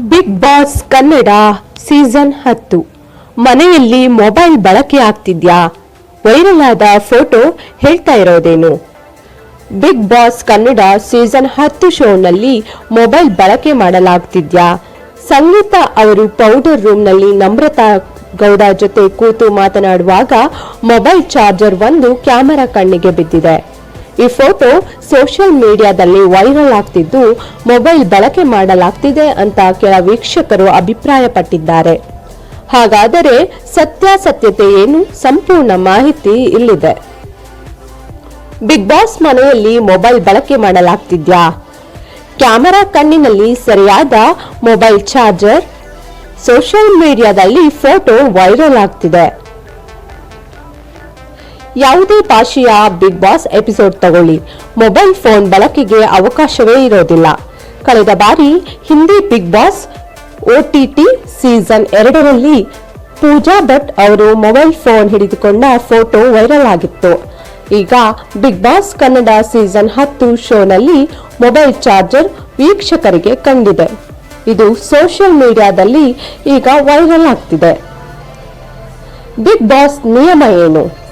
Big Boss Kannada season ಹತ್ತು. ಮನೆಯಲ್ಲಿ mobile ಬಳಕೆ ಆಗ್ತಿದ್ಯಾ? ವೈರಲ್ ಆದ ಫೋಟೋ ಹೇಳ್ತಾ ಇರೋದೇನು? ಬಿಗ್ ಬಾಸ್ ಕನ್ನಡ ಸೀಸನ್ ಹತ್ತು ಶೋನಲ್ಲಿ ಮೊಬೈಲ್ ಬಳಕೆ ಮಾಡಲಾಗ್ತಿದ್ಯಾ? ಸಂಗೀತ ಅವರು ಪೌಡರ್ ರೂಮ್ನಲ್ಲಿ ನಮ್ರತಾ ಗೌಡ ಜೊತೆ ಕೂತು ಮಾತನಾಡುವಾಗ ಮೊಬೈಲ್ ಚಾರ್ಜರ್ ಒಂದು ಕ್ಯಾಮೆರಾ ಕಣ್ಣಿಗೆ ಬಿದ್ದಿದೆ. ಈ ಫೋಟೋ ಸೋಷಿಯಲ್ ಮೀಡಿಯಾದಲ್ಲಿ ವೈರಲ್ ಆಗ್ತಿದ್ದು, ಮೊಬೈಲ್ ಬಳಕೆ ಮಾಡಲಾಗ್ತಿದೆ ಅಂತ ಕೆಲ ವೀಕ್ಷಕರು ಅಭಿಪ್ರಾಯಪಟ್ಟಿದ್ದಾರೆ. ಹಾಗಾದರೆ ಸತ್ಯಾಸತ್ಯತೆ ಏನು? ಸಂಪೂರ್ಣ ಮಾಹಿತಿ ಇಲ್ಲಿದೆ. ಬಿಗ್ ಬಾಸ್ ಮನೆಯಲ್ಲಿ ಮೊಬೈಲ್ ಬಳಕೆ ಮಾಡಲಾಗ್ತಿದ್ಯಾ? ಕ್ಯಾಮೆರಾ ಕಣ್ಣಿನಲ್ಲಿ ಸರಿಯಾದ ಮೊಬೈಲ್ ಚಾರ್ಜರ್? ಸೋಷಿಯಲ್ ಮೀಡಿಯಾದಲ್ಲಿ ಫೋಟೋ ವೈರಲ್ ಆಗ್ತಿದೆ. ಯಾವುದೇ ಭಾಷೆಯ ಬಿಗ್ ಬಾಸ್ ಎಪಿಸೋಡ್ ತಗೊಳ್ಳಿ. ಮೊಬೈಲ್ ಫೋನ್ ಬಳಕೆಗೆ ಅವಕಾಶವೇ ಇರೋದಿಲ್ಲ. ಕಳೆದ ಬಾರಿ Hindi big boss OTT season ಎರಡರಲ್ಲಿ ಪೂಜಾ ಭಟ್ ಅವರು ಮೊಬೈಲ್ ಫೋನ್ ಹಿಡಿದುಕೊಂಡ ಫೋಟೋ ವೈರಲ್ ಆಗಿತ್ತು. ಈಗ ಬಿಗ್ ಬಾಸ್ ಕನ್ನಡ ಸೀಸನ್ ಹತ್ತು ಶೋನಲ್ಲಿ ಮೊಬೈಲ್ ಚಾರ್ಜರ್ ವೀಕ್ಷಕರಿಗೆ ಕಂಡಿದೆ. ಇದು ಸೋಷಿಯಲ್ ಮೀಡಿಯಾದಲ್ಲಿ ಈಗ ವೈರಲ್ ಆಗ್ತಿದೆ. ಬಿಗ್ ಬಾಸ್ ನಿಯಮ ಏನು?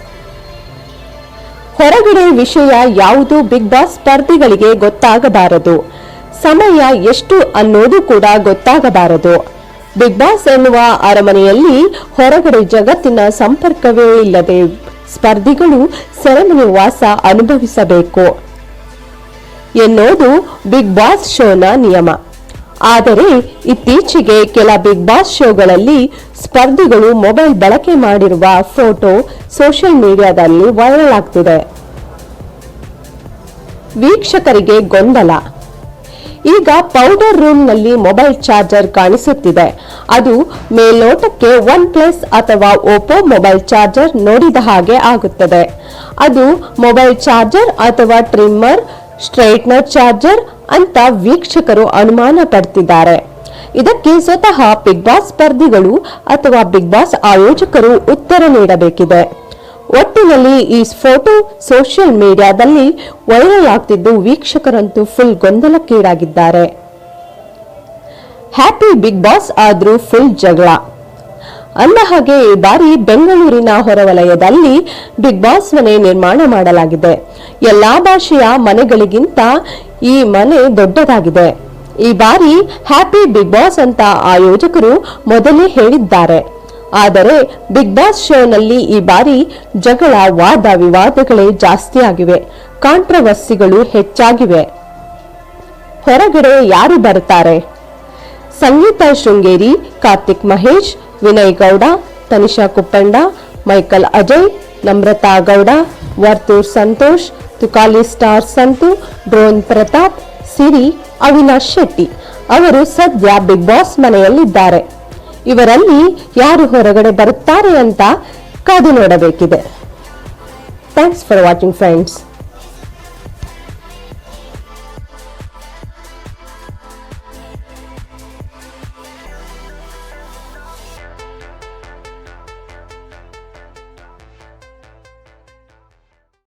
ಹೊರಗಡೆ ವಿಷಯ ಯಾವುದು ಬಿಗ್ ಬಾಸ್ ಸ್ಪರ್ಧಿಗಳಿಗೆ ಗೊತ್ತಾಗಬಾರದು. ಸಮಯ ಎಷ್ಟು ಅನ್ನೋದು ಕೂಡ ಗೊತ್ತಾಗಬಾರದು. ಬಿಗ್ ಬಾಸ್ ಎನ್ನುವ ಅರಮನೆಯಲ್ಲಿ ಹೊರಗಡೆ ಜಗತ್ತಿನ ಸಂಪರ್ಕವೇ ಇಲ್ಲದೆ ಸ್ಪರ್ಧಿಗಳು ಸೆರೆಮನೆ ವಾಸ ಅನುಭವಿಸಬೇಕು. ಎನ್ನುವುದು ಬಿಗ್ ಬಾಸ್ ಶೋನ ನಿಯಮ. ಆದರೆ ಇತ್ತೀಚೆಗೆ ಕೆಲ ಬಿಗ್ ಬಾಸ್ ಶೋಗಳಲ್ಲಿ ಸ್ಪರ್ಧಿಗಳು ಮೊಬೈಲ್ ಬಳಕೆ ಮಾಡಿರುವ ಫೋಟೋ ಸೋಷಿಯಲ್ ಮೀಡಿಯಾದಲ್ಲಿ ವೈರಲ್ ಆಗ್ತಿದೆ. ವೀಕ್ಷಕರಿಗೆ ಗೊಂದಲ. ಈಗ ಪೌಡರ್ ರೂಮ್ನಲ್ಲಿ ಮೊಬೈಲ್ ಚಾರ್ಜರ್ ಕಾಣಿಸುತ್ತಿದೆ. ಅದು ಮೇಲೋಟಕ್ಕೆ ಒನ್ ಪ್ಲಸ್ ಅಥವಾ ಓಪೋ ಮೊಬೈಲ್ ಚಾರ್ಜರ್ ನೋಡಿದ ಹಾಗೆ ಆಗುತ್ತದೆ. ಅದು ಮೊಬೈಲ್ ಚಾರ್ಜರ್ ಅಥವಾ ಟ್ರಿಮ್ಮರ್, ಸ್ಟ್ರೈಟ್ನರ್ ಚಾರ್ಜರ್ ಅಂತ ವೀಕ್ಷಕರು ಅನುಮಾನ ಪಡ್ತಿದ್ದಾರೆ. ಇದಕ್ಕೆ ಸ್ವತಃ ಬಿಗ್ ಬಾಸ್ ಸ್ಪರ್ಧಿಗಳು ಅಥವಾ ಬಿಗ್ ಬಾಸ್ ಆಯೋಜಕರು ಉತ್ತರ ನೀಡಬೇಕಿದೆ. ಒಟ್ಟಿನಲ್ಲಿ ಈ ಫೋಟೋ ಸೋಷಿಯಲ್ ಮೀಡಿಯಾದಲ್ಲಿ ವೈರಲ್ ಆಗ್ತಿದ್ದು ವೀಕ್ಷಕರಂತೂ ಫುಲ್ ಗೊಂದಲಕ್ಕೀಡಾಗಿದ್ದಾರೆ. ಹ್ಯಾಪಿ ಬಿಗ್ ಬಾಸ್ ಆದರೂ ಫುಲ್ ಜಗಳ. ಅಂದ ಹಾಗೆ ಈ ಬಾರಿ ಬೆಂಗಳೂರಿನ ಹೊರವಲಯದಲ್ಲಿ ಬಿಗ್ ಬಾಸ್ ಮನೆ ನಿರ್ಮಾಣ ಮಾಡಲಾಗಿದೆ. ಎಲ್ಲಾ ಭಾಷೆಯ ಮನೆಗಳಿಗಿಂತ ಈ ಮನೆ ದೊಡ್ಡದಾಗಿದೆ. ಈ ಬಾರಿ ಹ್ಯಾಪಿ ಬಿಗ್ ಬಾಸ್ ಅಂತ ಆಯೋಜಕರು ಮೊದಲೇ ಹೇಳಿದ್ದಾರೆ. ಆದರೆ ಬಿಗ್ ಬಾಸ್ ಶೋನಲ್ಲಿ ಈ ಬಾರಿ ಜಗಳ, ವಾದ ವಿವಾದಗಳೇ ಜಾಸ್ತಿಯಾಗಿವೆ. ಕಾಂಟ್ರವರ್ಸಿಗಳು ಹೆಚ್ಚಾಗಿವೆ. ಹೊರಗಡೆ ಯಾರು ಬರುತ್ತಾರೆ? Sangeetha Sringeri, Karthik Mahesh, Vinay Gowda, Tanisha Kuppanda, Michael Ajay, Namratha Gowda, Varthur Santhosh, Tukali star Santhu, drone Prathap, Siri, Avinash Shetty. ಅವರು ಸದ್ಯ ಬಿಗ್ ಬಾಸ್ ಮನೆಯಲ್ಲಿದ್ದಾರೆ. ಇವರಲ್ಲಿ ಯಾರು ಹೊರಗಡೆ ಬರುತ್ತಾರೆ ಅಂತ ಕಾದು ನೋಡಬೇಕಿದೆ. Thanks for watching friends